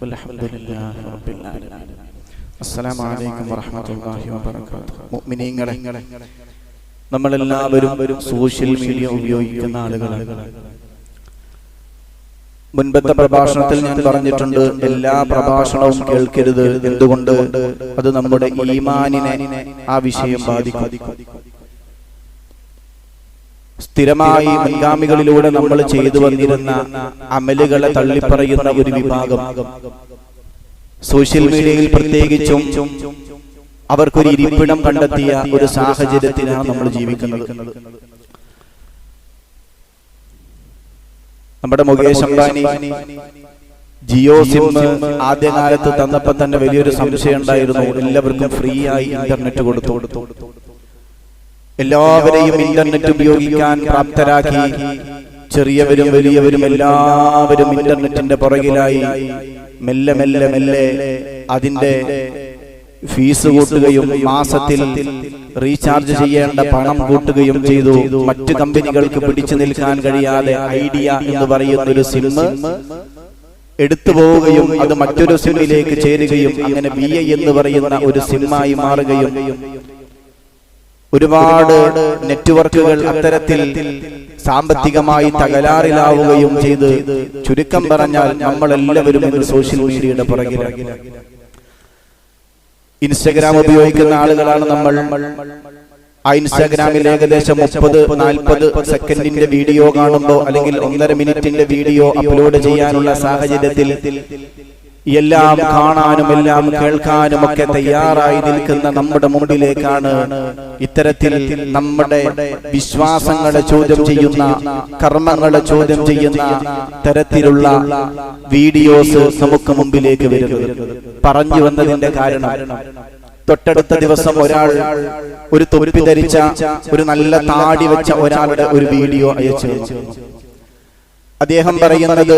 والحمد لله رب العالمين السلام عليكم ورحمة الله وبركاته മുഅ്മിനീങ്ങളെ നമ്മളെല്ലാവരും social media ഉപയോഗിക്കുന്ന ആളുകളാണ് മുൻപത്തെ പ്രഭാഷണത്തിൽ ഞാൻ പറഞ്ഞിട്ടുണ്ട് എല്ലാ പ്രഭാഷണവും കേൾക്കരുത് എന്തുകൊണ്ട് അത് നമ്മുടെ ഈമാനിനെ ആ വിഷയം ബാധിക്കും സ്ഥിരമായി മുൻഗാമികളിലൂടെ നമ്മൾ ചെയ്തു വന്നിരുന്ന അമലുകളെ തള്ളിപ്പറയുന്ന ഒരു വിഭാഗം. സോഷ്യൽ മീഡിയയിൽ പ്രത്യേകിച്ചും അവർക്കൊരു ഇരിപ്പിടം കണ്ടെത്തിയ ഒരു സാഹചര്യത്തിലാണ് നമ്മൾ ജീവിക്കുന്നത്. നമ്മുടെ മുകേഷ് അംബാനി ജിയോ സിം ആദ്യകാലത്ത് തന്നപ്പോ തന്നെ വലിയൊരു സംശയം ഉണ്ടായിരുന്നു. എല്ലാവർക്കും ഫ്രീ ആയി ഇന്റർനെറ്റ് കൊടുത്തു കൊടുത്തു. എല്ലാവരെയും ഇന്റർനെറ്റ് ഉപയോഗിക്കാൻ പ്രാപ്തരാക്കി. ചെറിയവരും വലിയവരും എല്ലാവരും ഇന്റർനെറ്റിന്റെ പുറകിലായി. മെല്ലെ മെല്ലെ മെല്ലെ അതിന്റെ ഫീസ് കൂട്ടുകയും മാസത്തിൽ റീചാർജ് ചെയ്യേണ്ട പണം കൂട്ടുകയും ചെയ്തു. മറ്റു കമ്പനികൾക്ക് പിടിച്ചു നിൽക്കാൻ കഴിയാതെ ഐഡിയ എന്ന് പറയുന്ന ഒരു സിം എടുത്തു പോവുകയും അത് മറ്റൊരു സിമ്മിലേക്ക് ചേരുകയും അങ്ങനെ ബി എന്ന് പറയുന്ന ഒരു സിമ്മായി മാറുകയും ഒരുപാട് നെറ്റ്വർക്കുകൾ അത്തരത്തിൽ സാമ്പത്തികമായി തകരാറിലാവുകയും ചെയ്ത് ചുരുക്കം പറഞ്ഞാൽ നമ്മൾ എല്ലാവരും സോഷ്യൽ മീഡിയയുടെ പുറകിലാണ്. ഇൻസ്റ്റഗ്രാം ഉപയോഗിക്കുന്ന ആളുകളാണ് നമ്മൾ. ആ ഇൻസ്റ്റാഗ്രാമിൽ ഏകദേശം മുപ്പത് നാൽപ്പത് സെക്കൻഡിന്റെ വീഡിയോ കാണുമ്പോൾ അല്ലെങ്കിൽ ഒന്നര മിനിറ്റിന്റെ വീഡിയോ അപ്ലോഡ് ചെയ്യാനുള്ള സാഹചര്യത്തിൽ എല്ലാം കാണാനും എല്ലാം കേൾക്കാനും ഒക്കെ തയ്യാറായി നിൽക്കുന്ന നമ്മുടെ മുമ്പിലേക്കാണ് ഇത്തരത്തിൽ നമ്മുടെ വിശ്വാസങ്ങളെ ചോദ്യം ചെയ്യുന്ന കർമ്മങ്ങളെ ചോദ്യം ചെയ്യുന്ന തരത്തിലുള്ള വീഡിയോസ് നമുക്ക് മുമ്പിലേക്ക് വരുന്നത്. പറഞ്ഞു വന്നതിന്റെ കാരണം തൊട്ടടുത്ത ദിവസം ഒരാൾ ഒരു തൊപ്പി ധരിച്ച ഒരു നല്ല താടി വെച്ച ഒരാളുടെ ഒരു വീഡിയോ അയച്ചു അദ്ദേഹം പറയുന്നത്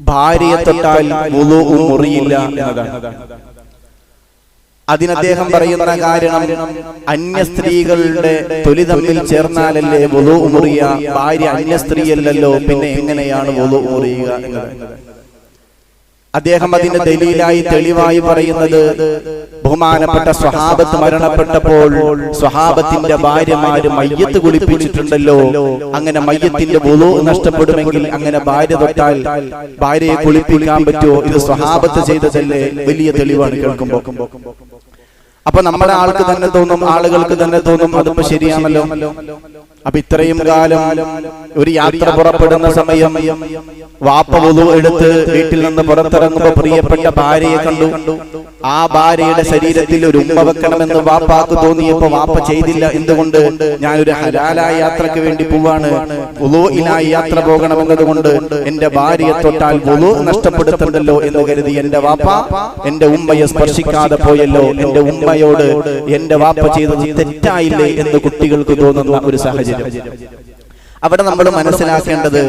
ഭാര്യയെ തൊട്ടാൽ മുറിയില്ല എന്നതാണ്. അതിന് അദ്ദേഹം പറയുന്ന കാരണം അന്യ സ്ത്രീകളുടെ തൊലി തമ്മിൽ ചേർന്നാലല്ലേ വലു മുറിയ ഭാര്യ അന്യ സ്ത്രീയല്ലല്ലോ പിന്നെ എങ്ങനെയാണ് വലു മുറിയുക എന്നത്? അദ്ദേഹം അതിന് ദലീലായി തെളിവായി പറയുന്നത് ബഹുമാനപ്പെട്ട സ്വഹാബത്ത് മരണപ്പെട്ടപ്പോൾ സ്വഹാബത്തിന്റെ ഭാര്യമാര് മയ്യത്ത് കുളിപ്പിച്ചിട്ടുണ്ടല്ലോ. അങ്ങനെ മയ്യത്തിന്റെ ബുധു നഷ്ടപ്പെടുമെങ്കിൽ അങ്ങനെ ഭാര്യ തൊട്ടാൽ ഭാര്യയെ കുളിപ്പിക്കാൻ പറ്റുമോ? ഇത് സ്വഹാബത്ത് ചെയ്തതല്ലേ? വലിയ തെളിവാണ് കേൾക്കുമ്പോ അപ്പൊ നമ്മുടെ ആൾക്ക് തന്നെ തോന്നും ആളുകൾക്ക് തന്നെ തോന്നും അതിപ്പോ ശരിയാണല്ലോ. അപ്പൊ ഇത്രയും കാലം ഒരു യാത്ര പുറപ്പെടുന്ന സമയം വാപ്പ വധു എടുത്ത് വീട്ടിൽ നിന്ന് പുറത്തിറങ്ങുമ്പോ പ്രിയപ്പെട്ട ഭാര്യയെ കണ്ടു. ആ ഭാര്യയുടെ ശരീരത്തിൽ ഒരു ഉമ്മ വെക്കണമെന്ന് വാപ്പാക്ക് തോന്നിയപ്പോ വാപ്പ ചെയ്തില്ല. എന്തുകൊണ്ട്? ഞാൻ ഒരു ഹലാലായ യാത്രയ്ക്ക് വേണ്ടി പോവാണ്. വുളുയിലായി യാത്ര പോകണമെന്നതുകൊണ്ട് എന്റെ ഭാര്യയെ തൊട്ടാൽ വുളു നഷ്ടപ്പെടുത്തണ്ടല്ലോ എന്ന് കരുതി എന്റെ വാപ്പ. എന്റെ ഉമ്മയെ സ്പർശിക്കാതെ പോയല്ലോ. എന്റെ ഉമ്മയോട് എന്റെ വാപ്പ ചെയ്തത് തെറ്റായില്ലേ എന്ന് കുട്ടികൾക്ക് തോന്നുന്ന ഒരു സാഹചര്യം. അവിടെ നമ്മൾ മനസ്സിലാക്കേണ്ടത്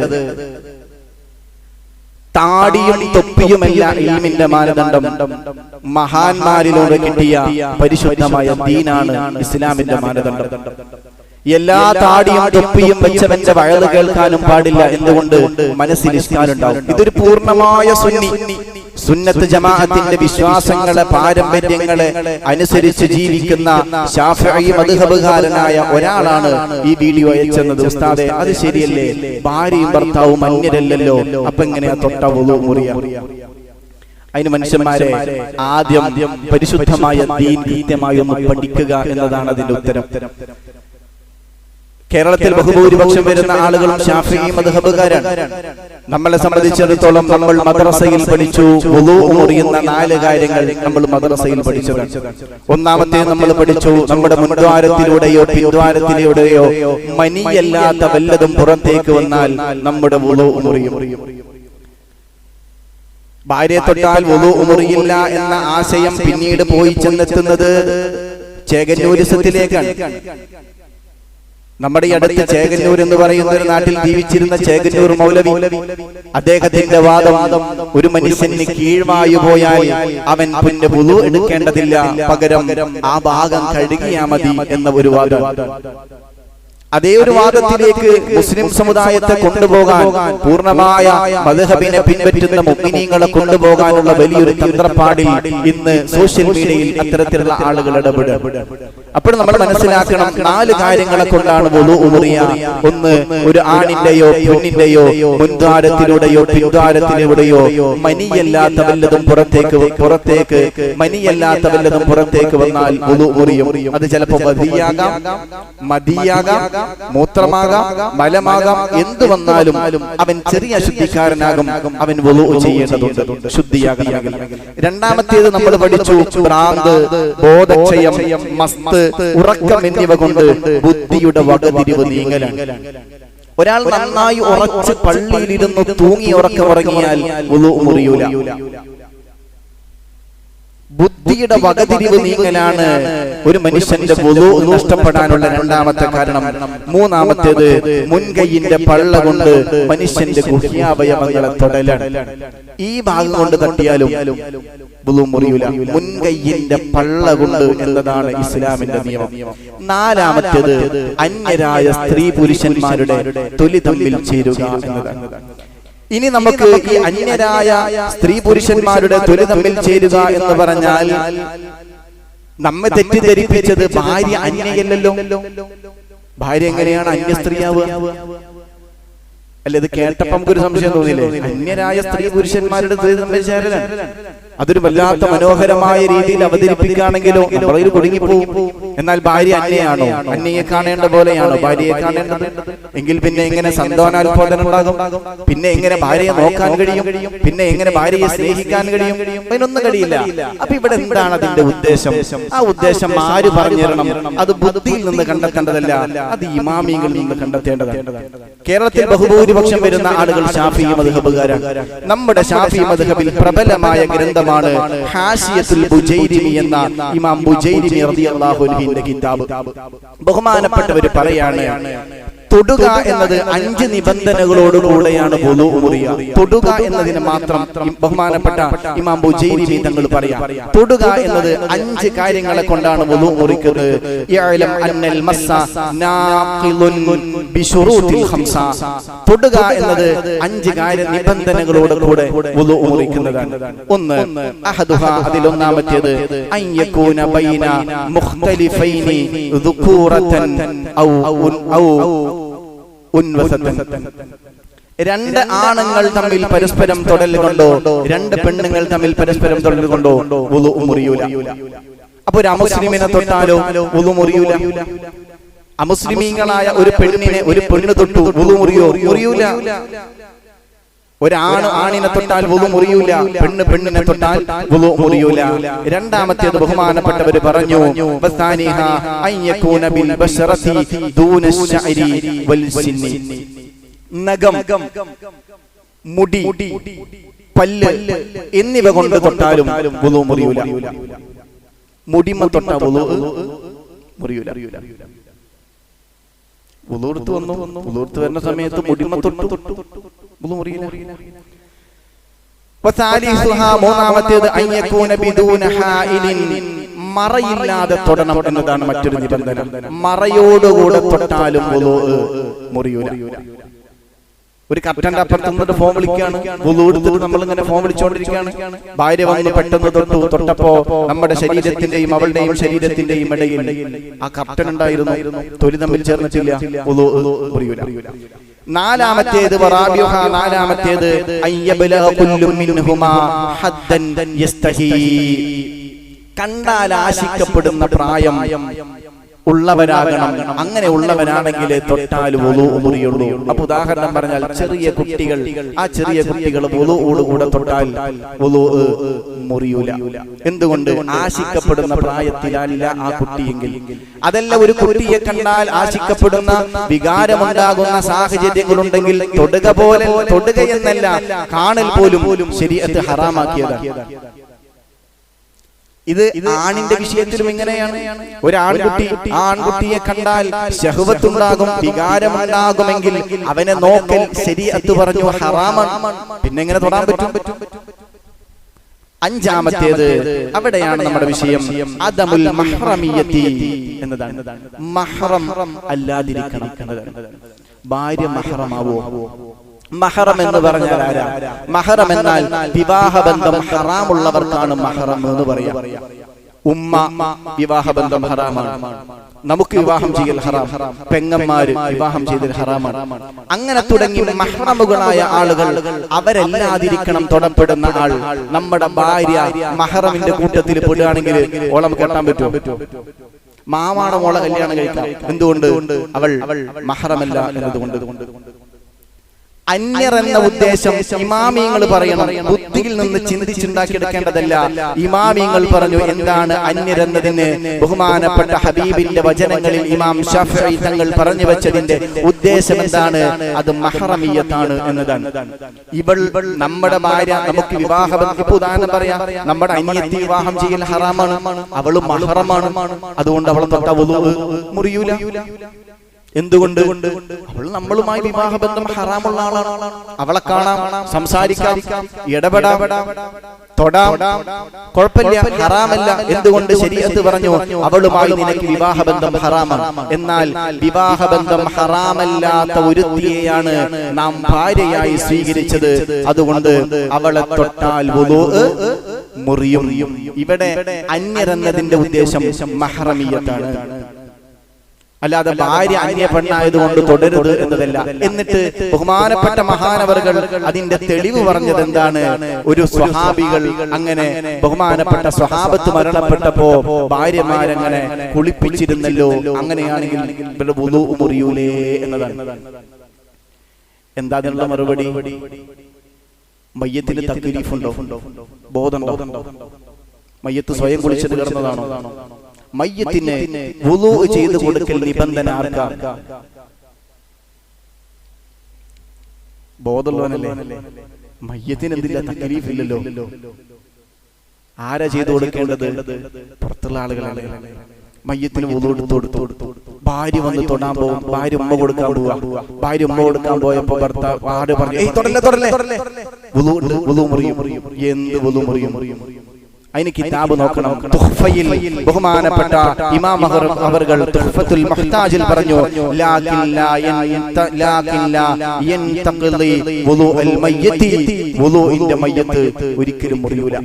താടിയും തൊപ്പിയുമല്ല ഇൽമിന്റെ മാനദണ്ഡം. മഹാന്മാരിലൂടെ കിട്ടിയ പരിശുദ്ധമായ ദീനാണ് ഇസ്ലാമിന്റെ മാനദണ്ഡം. എല്ലാ താടിയും തൊപ്പിയും വെച്ചവന്റെ വയറ് കേൾക്കാനും പാടില്ല എന്തുകൊണ്ട്? മനസ്സിൽ ഇഷ്ടമുണ്ടാവും ഇതൊരു പൂർണമായ സുന്നി. സുന്നത്ത് ജമാഅത്തിന്റെ വിശ്വാസങ്ങളെ പാരമ്പര്യങ്ങളെ അനുസരിച്ച് ജീവിക്കുന്ന മധുഹബുകാരനായ ഒരാളാണ് ഈ വീഡിയോ അയച്ചെന്നത്. ഉസ്താദെ അത് ശരിയല്ലേ? ഭാര്യയും ഭർത്താവും അന്യരല്ലല്ലോ അപ്പൊ എങ്ങനെയാ തൊട്ട മുറിയ? അതിന് മനുഷ്യന്മാരെ ആദ്യം പരിശുദ്ധമായ ദീൻ കൃത്യമായി ഒന്ന് പഠിക്കുക എന്നതാണ് അതിന്റെ ഉത്തരം. കേരളത്തിൽ ബഹുഭൂരിപക്ഷം വരുന്ന ആളുകളും ഷാഫി മധുഹബുകാരാണ്. നമ്മളെ സംബന്ധിച്ചിടത്തോളം നമ്മൾ മദ്രസയിൽ പഠിച്ചു മുറിയുന്ന നാല് കാര്യങ്ങൾ നമ്മൾ മദ്രസയിൽ പഠിച്ചതാണ് ഒന്നാമത്തെ നമ്മൾ പഠിച്ചു നമ്മുടെ മുൻദ്വാരത്തിലൂടെയോ പിൻദ്വാരത്തിലൂടെയോ മനിയല്ലാത്ത വല്ലതും പുറത്തേക്ക് വന്നാൽ നമ്മുടെ മുറിയും ഭാര്യയെ തൊട്ടാൽ വുളു മുറിയില്ല എന്ന ആശയം പിന്നീട് പോയി ചെന്നെത്തുന്നത് ചേകന്നൂരിസത്തിലേക്കാണ്. നമ്മുടെ ഈ അടുത്ത് ചേകന്നൂർ എന്ന് പറയുന്ന ഒരു നാട്ടിൽ ജീവിച്ചിരുന്ന ചേകന്നൂർ മൗലവി അദ്ദേഹത്തിന്റെ വാദം ഒരു മനുഷ്യന് കീഴ്വായു പോയാൽ അവൻ പിന്നെ പുതു എടുക്കേണ്ടതില്ല. പകരം ആ ഭാഗം കഴുകിയാ മതി എന്ന ഒരു വാദം. അതേ ഒരു വാദത്തിലേക്ക് മുസ്ലിം സമുദായത്തെ കൊണ്ടുപോകാൻ പൂർണമായ മധുഹബിനെ പിൻപറ്റുന്ന മുഗ്മിനീങ്ങളെ കൊണ്ടുപോകാനുള്ള വലിയൊരു തന്ത്രപ്പാടിൽ ഇന്ന് സോഷ്യൽ മീഡിയയിൽ അത്തരത്തിലുള്ള ആളുകൾ ഇടപെടും. അപ്പോൾ നമ്മൾ മനസ്സിലാക്കണം നാല് കാര്യങ്ങളെ കൊണ്ടാണ് വുളു ഉമുറിയ ഒന്ന് ഒരു ആണിന്റെയോ പെണ്ണിന്റെയോ മുൻദ്വാരത്തിലൂടെയോ പിൻദ്വാരത്തിലൂടെയോ മനിയല്ലാത്ത വല്ലതും പുറത്തേക്ക് പുറത്തേക്ക് മനിയല്ലാത്ത വല്ലതും പുറത്തേക്ക് വന്നാൽ മുറിയും അത് ചിലപ്പോൾ മതിയാകാം മതിയാകാം മൂത്രമാകാം മലമാകാം എന്ത് വന്നാലും അവൻ ചെറിയ അശുദ്ധിക്കാരനാകും അവൻ ചെയ്യേണ്ടതുണ്ട് ശുദ്ധിയാകണമെങ്കിൽ. രണ്ടാമത്തേത് നമ്മൾ പഠിച്ചു ഭ്രാന്ത് ബോധക്ഷയം മസ്ത് ഉറക്കം എന്നിവ കൊണ്ട് ബുദ്ധിയുടെ വകതിരിവ് നീങ്ങലാണ്. ഒരാൾ നന്നായി ഉറച്ച് പള്ളിയിലിരുന്ന് തൂങ്ങി ഉറക്കം ഉറങ്ങിയാൽ മുറിയൂല. ബുദ്ധിയുടെ വകതിരിവ് നീങ്ങലാണ് ഒരു മനുഷ്യന്റെ നഷ്ടപ്പെടാനുള്ള രണ്ടാമത്തെ കാരണം. മൂന്നാമത്തേത് മുൻകൈയിന്റെ പള്ള കൊണ്ട് മനുഷ്യന്റെ ഗുഹ്യാവയവങ്ങളെ തൊടലാണ്. ഈ ഭാഗം കൊണ്ട് തട്ടിയാലും മുറിയൂല. മുൻകൈയിന്റെ പള്ള കൊണ്ട് എന്നതാണ് ഇസ്ലാമിന്റെ നിയമം. നാലാമത്തേത് അന്യരായ സ്ത്രീ പുരുഷന്മാരുടെ തൊലി തമ്മിൽ ചേരുക എന്നതാണ്. ഇനി നമുക്ക് ഈ അന്യരായ സ്ത്രീ പുരുഷന്മാരുടെ തൊലി തമ്മിൽ ചേരുക എന്ന് പറഞ്ഞാൽ നമ്മെ തെറ്റിദ്ധരിപ്പിച്ചത് ഭാര്യ അന്യയല്ലല്ലോ. ഭാര്യ എങ്ങനെയാണ് അന്യ സ്ത്രീയാവുക അല്ല? ഇത് കേട്ടപ്പോ നമുക്കൊരു സംശയം തോന്നിയില്ലേ? അന്യരായ സ്ത്രീ പുരുഷന്മാരുടെ സ്ത്രീ തമ്മിൽ അതൊരു വല്ലാത്ത മനോഹരമായ രീതിയിൽ അവതരിപ്പിക്കുകയാണെങ്കിലോ നമ്മളതിൽ കുടുങ്ങിപ്പോവും എന്നാൽ ഭാര്യ അന്യയാണോ അന്യയെ കാണേണ്ട പോലെയാണോ? ഭാര്യയെ കാണേണ്ടത്? എങ്കിൽ പിന്നെ എങ്ങനെ സന്താനാത്പോദനം ഉണ്ടാകും? പിന്നെ എങ്ങനെ ഭാര്യയെ നോക്കാൻ കഴിയും? പിന്നെ എങ്ങനെ ഭാര്യയെ സ്നേഹിക്കാൻ കഴിയും? അതിനൊന്നും കഴിയില്ല. അപ്പൊ ഇവിടെ എന്താണ് അതിന്റെ ഉദ്ദേശം? ആ ഉദ്ദേശം ആര് പറഞ്ഞു തരണം അത് ബുദ്ധിയിൽ നിന്ന് കണ്ടെത്തേണ്ടതല്ല. അത് ഇമാമിയിൽ നിന്ന് കണ്ടെത്തേണ്ടതാണ്. കേരളത്തിൽ ബഹുഭൂരിപക്ഷം വരുന്ന ആളുകൾ ഷാഫി മധുഹബുകാരാണ്. നമ്മുടെ ഷാഫി മധുഹബിൽ പ്രബലമായ ഗ്രന്ഥമാണ് ഹാഷിയത്തുൽ ബുജൈരിമി എന്ന ഇമാം ബുജൈരിമി റളിയല്ലാഹു കിതാബ്. ബഹുമാനപ്പെട്ടവർ പറയാണ്. തൊടുക എന്നത് അഞ്ച് നിബന്ധനകളോട് കൂടെയാണ് തൊടുക എന്നതിന് മാത്രം ബഹുമാനപ്പെട്ട ഇമാം ബുജൈരി തങ്ങൾ പറയാം തൊടുക എന്നത് അഞ്ച് കാര്യങ്ങളെ കൊണ്ടാണ് വുളു മുറിക്കുന്നത്. തൊടുക എന്നത് അഞ്ച് കാര്യ നിബന്ധനകളോട് കൂടെ വുളു മുറിക്കുന്നതാണ്. ഒന്ന് അഹദുഹ അതിൽ ഒന്നാമത്തേത് അൻ ബൈന മുഖ്തലിഫൈനി ഉൻ- ഔ ഉൻവസത്തൻ രണ്ട് ആണുങ്ങൾ തമ്മിൽ പരസ്പരം തുടരുകൊണ്ടോ കൊണ്ടോ രണ്ട് പെണ്ണുങ്ങൾ തമ്മിൽ പരസ്പരം തുടരുകൊണ്ടോ മുറിയൂല. അപ്പൊ ഒരു അമുസ്ലിമിനെ തൊട്ടാലോ മുറിയൂല? അമുസ്ലിമീങ്ങളായ ഒരു പെണ്ണിനെ ഒരു പെണ്ണ് തൊട്ടു മുറിയോ? മുറിയൂല. ഒരാണ് ആണിനെ തൊട്ടാൽ വുളു മുറിയൂല പെണ്ണ് പെണ്ണിനെ തൊട്ടാൽ വുളു മുറിയൂല. രണ്ടാമത്തേത് ബഹുമാനപ്പെട്ടവർ പറഞ്ഞു നഖം മുടി പല്ല് എന്നിവ കൊണ്ട് തൊട്ടാലും വുളു മുറിയൂല. മുടിമ തൊട്ട വുളു മുറിയൂല. വുളൂർത്ത് വന്നു. പുലൂർത്ത് വരുന്ന സമയത്ത് മുടിമ തൊട്ടു. മൂന്നാമത്തേത് മറയില്ലാതെ തൊടണം എന്നതാണ് മറ്റൊരു നിബന്ധന. മറയോടുകൂടെ തൊട്ടാലും മുറിയൂല. ഒരു കപ്റ്റൻ അപ്പുറത്ത് നിന്നിട്ട് ഫോൺ വിളിക്കുകയാണ്. വുളു എടുത്തിട്ട് നമ്മൾ ഇങ്ങനെ ഫോൺ വിളിച്ചുകൊണ്ടിരിക്കുകയാണ് ഭാര്യ വന്ന് പെട്ടെന്ന് തൊട്ടു തൊട്ടപ്പോ നമ്മുടെ ശരീരത്തിന്റെയും അവളുടെയും ശരീരത്തിന്റെയും ഇടയിൽ ആ കപ്റ്റൻ ഉണ്ടായിരുന്നു. തൊലി തമ്മിൽ ചേർന്നിട്ടില്ല. നാലാമത്തേത് നാലാമത്തേത് കണ്ടാൽ ആശിക്കപ്പെടുന്ന പ്രായം. ഉള്ളവരാകണം. അങ്ങനെ ഉള്ളവരാണെങ്കിൽ മുറിയുള്ളൂ. അപ്പൊ ഉദാഹരണം പറഞ്ഞാൽ ചെറിയ കുട്ടികൾ ആ ചെറിയ കുട്ടികൾ കൂടെ തൊട്ടാൽ മുറിയൂല. എന്തുകൊണ്ട്? ആശിക്കപ്പെടുന്ന പ്രായത്തിലല്ല ആ കുട്ടിയെങ്കിൽ. അതല്ല ഒരു കുട്ടിയെ കണ്ടാൽ ആശിക്കപ്പെടുന്ന വികാരമുണ്ടാകുന്ന സാഹചര്യങ്ങളുണ്ടെങ്കിൽ തൊടുക പോലെ തൊടുക എന്നല്ല കാണൽ പോലും ശരീരത്ത് ഹറാമാക്കിയതാണ്. ഇത് ആണിന്റെ വിഷയത്തിലും ഇങ്ങനെയാണ്. ഒരു ആൺകുട്ടി ആ ആൺകുട്ടിയെ കണ്ടാൽ ശഹുവത്തുണ്ടാകും വികാരമുണ്ടാകുമെങ്കിൽ അവനെ നോക്കൽ ശരി അത് പറഞ്ഞു ഹറാമാണ് പിന്നെ എങ്ങനെ തൊടാൻ പറ്റും? പറ്റും? അഞ്ചാമത്തേത് അവിടെയാണ് നമ്മുടെ വിഷയം. അദമുൽ മഹ്റമിയത്തി എന്നതാണ്. മഹ്റം അല്ലാതിരിക്കണം. ഭാര്യ മഹ്റമാവോ? മഹറം എന്ന് പറഞ്ഞാൽ ആരാ? മഹറം എന്നാൽ വിവാഹബന്ധം ഹറാമുള്ളവർക്കാണ് മഹറം എന്ന് പറയാം. ഉമ്മ വിവാഹബന്ധം ഹറാമാണ്. നമുക്ക് വിവാഹം ചെയ്യൽ ഹറാം. പെങ്ങന്മാര് വിവാഹം ചെയ്തൽ ഹറാമാണ്. അങ്ങനെ തുടങ്ങി മഹറമുകളായ ആളുകൾ അവരെല്ലാതിരിക്കണം തൊടപ്പെടുന്ന ആൾ. നമ്മുടെ ഭാര്യ മഹറമിന്റെ കൂട്ടത്തിൽ പെടുകയാണെങ്കിൽ ഓളം കേട്ടാൻ പറ്റുമോ? മാമാണ് മോളെ കല്യാണം കഴിക്കാം. എന്തുകൊണ്ട്? അവൾ മഹറമല്ല എന്നതുകൊണ്ട്. അന്യർ എന്ന ഉദ്ദേശം ഇമാമിയങ്ങൾ പറയണം. ബുദ്ധിയിൽ നിന്ന് ചിന്തിച്ചുണ്ടാക്കിയെടുക്കേണ്ടതല്ല ഇമാമിയങ്ങൾ പറഞ്ഞു എന്താണ് അന്യർ എന്നതിന് ബഹുമാനപ്പെട്ട ഹബീബിന്റെ വചനങ്ങളിൽ ഇമാം ഷഫി തങ്ങൾ പറഞ്ഞു വെച്ചതിന്റെ ഉദ്ദേശം എന്താണ്? അത് മഹറമീയത്താണ് എന്നതാണ്. ഇവൾ നമ്മുടെ ഭാര്യ നമുക്ക് വിവാഹം ഇപ്പൊ ഉദാഹരണം പറയാം. നമ്മുടെ അന്യത്തി വിവാഹം ചെയ്യൽ ഹറാമാണ്. അവൾ മഹറമാണ്. അതുകൊണ്ട് അവളെ തൊട്ട മുറിയൂല. എന്തുകൊണ്ട്? അവൾ നമ്മളുമായി വിവാഹബന്ധം ഹറാമുള്ള ആളാണ്. അവളെ കാണാം സംസാരിക്കാം ഇടപെടാം തൊടാം. കുഴപ്പമില്ല ഹറാമല്ല. എന്തുകൊണ്ട്? ശരിയത്ത് പറഞ്ഞു അവളുമായി നിനക്ക് വിവാഹബന്ധം ഹറാമാണ്. എന്നാൽ വിവാഹബന്ധം ഹറാമല്ലാത്ത ഒരുത്തിയെയാണ് നാം ഭാര്യയായി സ്വീകരിച്ചത്. അതുകൊണ്ട് അവളെ തൊട്ടാൽ മുറിയും. ഇവിടെ അന്യരെന്നതിന്റെ ഉദ്ദേശം മഹറമീയത്താണ്. അല്ലാതെ ഭാര്യ അന്യ പെണ്ണായതുകൊണ്ട് തുടരുത് എന്നതല്ല. എന്നിട്ട് ബഹുമാനപ്പെട്ട മഹാനവറുകൾ അതിന്റെ തെളിവ് പറഞ്ഞത് എന്താണ്? ഒരു സ്വഹാബികൾ അങ്ങനെ ബഹുമാനപ്പെട്ട സ്വഹാബത്ത് മരണപ്പെട്ടപ്പോ ഭാര്യമാരങ്ങനെ കുളിപ്പിച്ചിരുന്നല്ലോ. അങ്ങനെയാണെങ്കിൽ ഇവരുടെ മുറിയൂലേ എന്നതാണ്. എന്താ അതിനുള്ള മറുപടി? മയ്യത്തിന് തക്ലീഫുണ്ടോ ബോധമുണ്ടോ? മയ്യത്ത് സ്വയം കുളിച്ചിട്ട് കിടന്നതാണോ? മയ്യത്തിന് വുളു ചെയ്തു കൊടുക്കൽ നിബന്ധന ആർക്കാ ബോധമുള്ളവനല്ലേ? മയ്യത്തിന് എന്തില്ല? തക്ലീഫ് ഇല്ലല്ലോ ആരാ ചെയ്തു കൊടുക്കേണ്ടത്? പുറത്തുള്ള ആളുകളാണ്. മയ്യത്തിന് വുളു എടുത്തു കൊടുത്തു ഭാര്യ വന്ന് തൊടാൻ പോകും ഭാര്യ ഉമ്മ കൊടുക്കാൻ പോവാ ഭാര്യ ഉമ്മ കൊടുക്കാൻ പോയപ്പോ ഭർത്താവ് ആട് പറഞ്ഞു ഉണ്ട് മുറിയും. എന്ത് മുറിയും? അതിന് കിതാബ് നോക്കണം. തുഹ്ഫയിൽ ബഹുമാനപ്പെട്ട ഇമാം അവർകൾ തുഹ്ഫത്തുൽ മുഹ്താജിൽ പറഞ്ഞു ലാകില്ല ലാകില്ല യൻത വുളു അൽ യൻതഖിലി മയ്യത്തി. വുളൂഇന്റെ മയ്യത്ത് ഒരിക്കലും മുറിയൂല.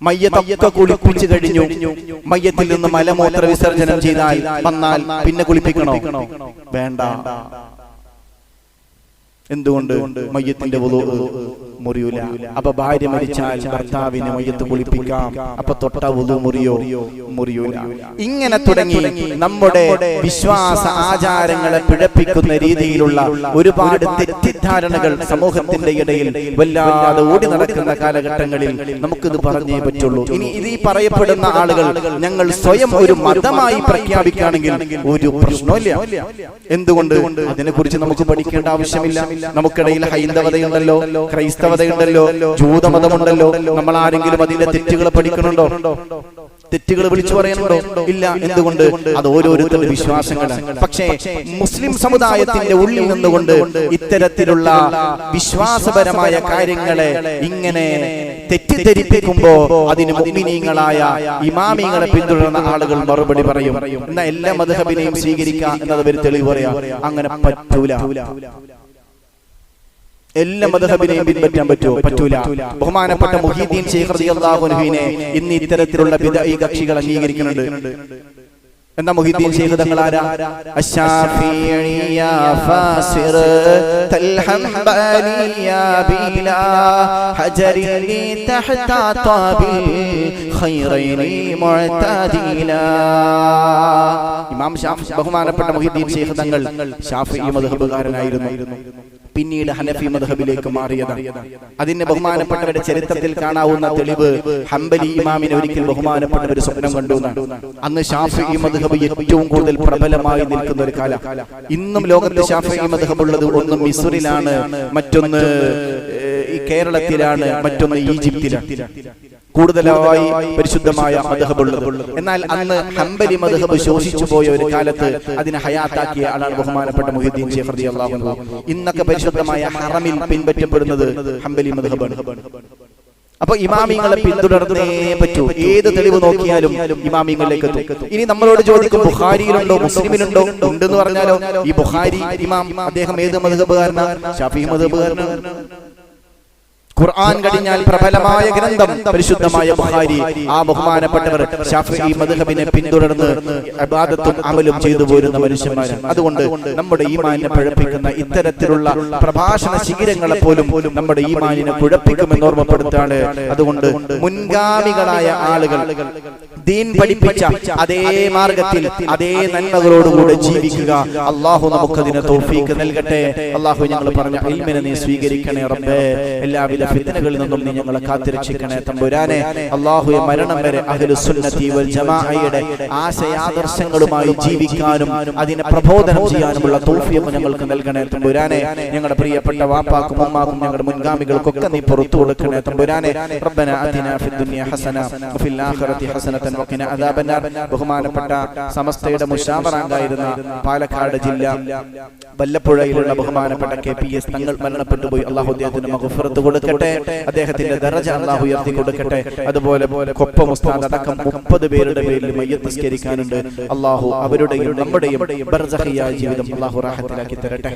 മയ്യത്തൊക്കെ കുളിപ്പിച്ചു കഴിഞ്ഞു. മയ്യത്തിൽ നിന്ന് മലമൂത്ര വിസർജനം ചെയ്താൽ വന്നാൽ പിന്നെ കുളിപ്പിക്കണോ? വേണ്ട. എന്തുകൊണ്ട് മയ്യത്തിന്റെ മുറിയൂല? അപ്പൊ ഭാര്യ മരിച്ചാൽ ഭർത്താവിനെ മയ്യത്ത് കുളിപ്പിക്കാം. അപ്പൊ തൊട്ട വധു മുറിയോ? മുറിയൂല. ഇങ്ങനെ തുടങ്ങി നമ്മുടെ വിശ്വാസ ആചാരങ്ങളെ പിഴപ്പിക്കുന്ന രീതിയിലുള്ള ഒരുപാട് തെറ്റിദ്ധാരണകൾ സമൂഹത്തിന്റെ ഇടയിൽ വല്ലാതെ ഓടി നടക്കുന്ന കാലഘട്ടങ്ങളിൽ നമുക്കിത് പറഞ്ഞേ പറ്റുള്ളൂ. ഇനി ഇത് ഈ പറയപ്പെടുന്ന ആളുകൾ ഞങ്ങൾ സ്വയം ഒരു മതമായി പ്രഖ്യാപിക്കുകയാണെങ്കിൽ ഒരു പ്രശ്നമില്ല എന്തുകൊണ്ട്? അതിനെക്കുറിച്ച് നമുക്ക് പഠിക്കേണ്ട ആവശ്യമില്ല. നമുക്കിടയിൽ ഹൈന്ദവതയുണ്ടല്ലോ ക്രൈസ്തവതയുണ്ടല്ലോ ജൂതമതമുണ്ടല്ലോ നമ്മൾ ആരെങ്കിലും അതിന്റെ തെറ്റുകൾ പഠിക്കുന്നുണ്ടോ? തെറ്റുകൾ വിളിച്ചു പറയുന്നുണ്ടോ? ഇല്ല എന്തുകൊണ്ട്? അത് ഓരോരുത്തരുടെ വിശ്വാസങ്ങളാണ്. പക്ഷേ മുസ്ലിം സമുദായത്തിന്റെ ഉള്ളിൽ നിന്നുകൊണ്ട് ഇത്തരത്തിലുള്ള വിശ്വാസപരമായ കാര്യങ്ങളെ ഇങ്ങനെ തെറ്റിദ്ധരിപ്പിക്കുമ്പോ അതിന് മുമ്പിനീങ്ങളായ ഇമാമിങ്ങളെ പിന്തുടരുന്ന ആളുകൾ മറുപടി പറയും. എന്നാ എല്ലാ മധുഹബിനെയും സ്വീകരിക്കാം എന്നത് ഒരു തെളിവ് പറയാം. അങ്ങനെ പറ്റൂല. എല്ലാ മതഹബിനെയും പിൻപറ്റാൻ പറ്റുമോ? പറ്റൂല. ബഹുമാനപ്പെട്ട മുഹീദ്ദീൻ ശൈഖ് റളിയല്ലാഹു അൻഹുവിനെ ഇന്ന് ഇത്തരത്തിലുള്ള ബിദഈ കക്ഷികൾ അംഗീകരിക്കുന്നുണ്ട്. എന്താ മുഹീദ്ദീൻ ശൈഖ് തങ്ങൾ ആരാ? അശ്ശാഫിഇയ ഫാസിർ തൽഹംബലിയ ബിലാ ഹജരിനി തഹത താബിൽ ഖൈറൈനി മുഅ്തദില. ഇമാം ഷാഫി ബഹുമാനപ്പെട്ട മുഹീദ്ദീൻ ശൈഖ് തങ്ങൾ ഷാഫിഈ മദ്ഹബുകാരനായിരുന്നു പിന്നീട് ഹനഫി മദ്ഹബിലേക്ക് മാറിയത്. അതിന് ബഹുമാനപ്പെട്ടവരുടെ ചരിത്രത്തിൽ കാണാവുന്ന തെളിവ് ഹംബലി ഇമാമിന് ഒരിക്കൽ ബഹുമാനപ്പെട്ട ഒരു സ്വപ്നം കണ്ടു അന്ന് ഷാഫി മദ്ഹബ് ഏറ്റവും കൂടുതൽ പ്രബലമായി നിൽക്കുന്ന ഒരു കാലം. ഇന്നും ലോകത്ത് ഷാഫി മദ്ഹബ് ഉള്ളത് ഒന്ന് മിസുറിലാണ് മറ്റൊന്ന് കേരളത്തിലാണ് മറ്റൊന്ന് ഈജിപ്തിലാണ്. കൂടുതലായി പരിശുദ്ധമായ മധുഹബുള്ളത്. എന്നാൽ അന്ന് ഹംബലി മധുഹബ് ശോഷിച്ചു പോയ ഒരു കാലത്ത് അതിനെ ഹയാത്താക്കിയ ആളാണ് ബഹുമാനപ്പെട്ട മുഹിദ്ദീൻ ഇന്നൊക്കെ പരിശുദ്ധമായ ഹറമിൽ പിൻപറ്റപ്പെടുന്നത് ഹംബലി മധുഹബാണ്. അപ്പൊ ഇമാമിങ്ങളെ പിന്തുടർന്നേ പറ്റൂ. ഏത് തെളിവ് നോക്കിയാലും ഇമാമിങ്ങളിലേക്ക് എത്തും. ഇനി നമ്മളോട് ചോദിക്കും ബുഖാരിയിലുണ്ടോ മുസ്ലിമിലുണ്ടോ ഉണ്ടെന്ന് പറഞ്ഞാലോ? ഈ ബുഖാരി ഇമാം അദ്ദേഹം ഏത് മധുബുകാരനാണ് ഷാഫി മധുബുകാരനാണ് ഖുർആൻ കഴിഞ്ഞാൽ പ്രബലമായ ഗ്രന്ഥം പരിശുദ്ധമായ ബുഖാരി. ആ ബഹുമാനപ്പെട്ടവർ ഷാഫി മദ്ഹബിനെ പിന്തുടർന്ന് ഇബാദത്തും അമലും ചെയ്തു പോരുന്ന മനുഷ്യന്മാരാണ്. അതുകൊണ്ട് നമ്മുടെ ഈമാനിനെ പഴപ്പിക്കുന്ന ഇത്തരത്തിലുള്ള പ്രഭാഷണ ശിഖിരങ്ങളെ പോലും നമ്മുടെ ഈമാനിനെ കുഴപ്പിക്കുമെന്ന് ഓർമ്മപ്പെടുത്താണ് അതുകൊണ്ട് മുൻഗാമികളായ ആളുകൾ ദീൻ പഠിപ്പിച്ച അതേ മാർഗത്തിൽ അതേ നന്മകളോടുകൂടെ ജീവിക്കുക. അള്ളാഹു നമുക്കതിന് തോഫീക്ക് നൽകട്ടെ. അള്ളാഹു ഞങ്ങൾ പറഞ്ഞ ഇൽമിനെ നീ സ്വീകരിക്കണേ റബ്ബേ. എല്ലാവിധ ഫിത്തനകളിൽ നിന്നും നീ ഞങ്ങളെ കാത്തിരക്ഷിക്കണേ തമ്പുരാനെ. അള്ളാഹുയെ മരണം വരെ അഹ്ലു സുന്നത്തി വൽ ജമാഅയുടെ ആശയാദർശങ്ങളുമായി ജീവിക്കാനും അതിനെ പ്രബോധനം ചെയ്യാനുമുള്ള തൗഫീഖ് ഞങ്ങൾക്ക് നൽകണേ തമ്പുരാനെ. ഞങ്ങളുടെ പ്രിയപ്പെട്ട വാപ്പാക്കും അമ്മാക്കും ഞങ്ങളുടെ മുൻഗാമികൾക്കൊക്കെ നീ പുറത്തു കൊടുക്കണേ തമ്പുരാനെ. റബ്ബന അതിന ഫിദ്ദുനിയ ഹസന വഫിൽ ആഖിറതി ഹസനതൻ ബഹുമാനപ്പെട്ട സമസ്തയുടെ മുഷാമറാങ്കായിരുന്ന പാലക്കാട് ജില്ല. വല്ലപ്പുഴയിലുള്ള ബഹുമാനപ്പെട്ട കെ പി എസ് തങ്ങൾ മരണപ്പെട്ടു പോയി. അള്ളാഹു അദ്ദേഹത്തിന് മഹഫറത്ത് കൊടുക്കട്ടെ. അദ്ദേഹത്തിന്റെ ദറജ അള്ളാഹു ഉയർത്തി കൊടുക്കട്ടെ. അതുപോലെ കൊപ്പം ഉസ്താദ് അടക്കം മുപ്പത് പേരുടെ പേരിൽ മയ്യത്ത് നിസ്കരിക്കാനുണ്ട്. അള്ളാഹു അവരുടെയും നമ്മുടെയും ജീവിതം അള്ളാഹു റാഹത്തിലാക്കി തരട്ടെ.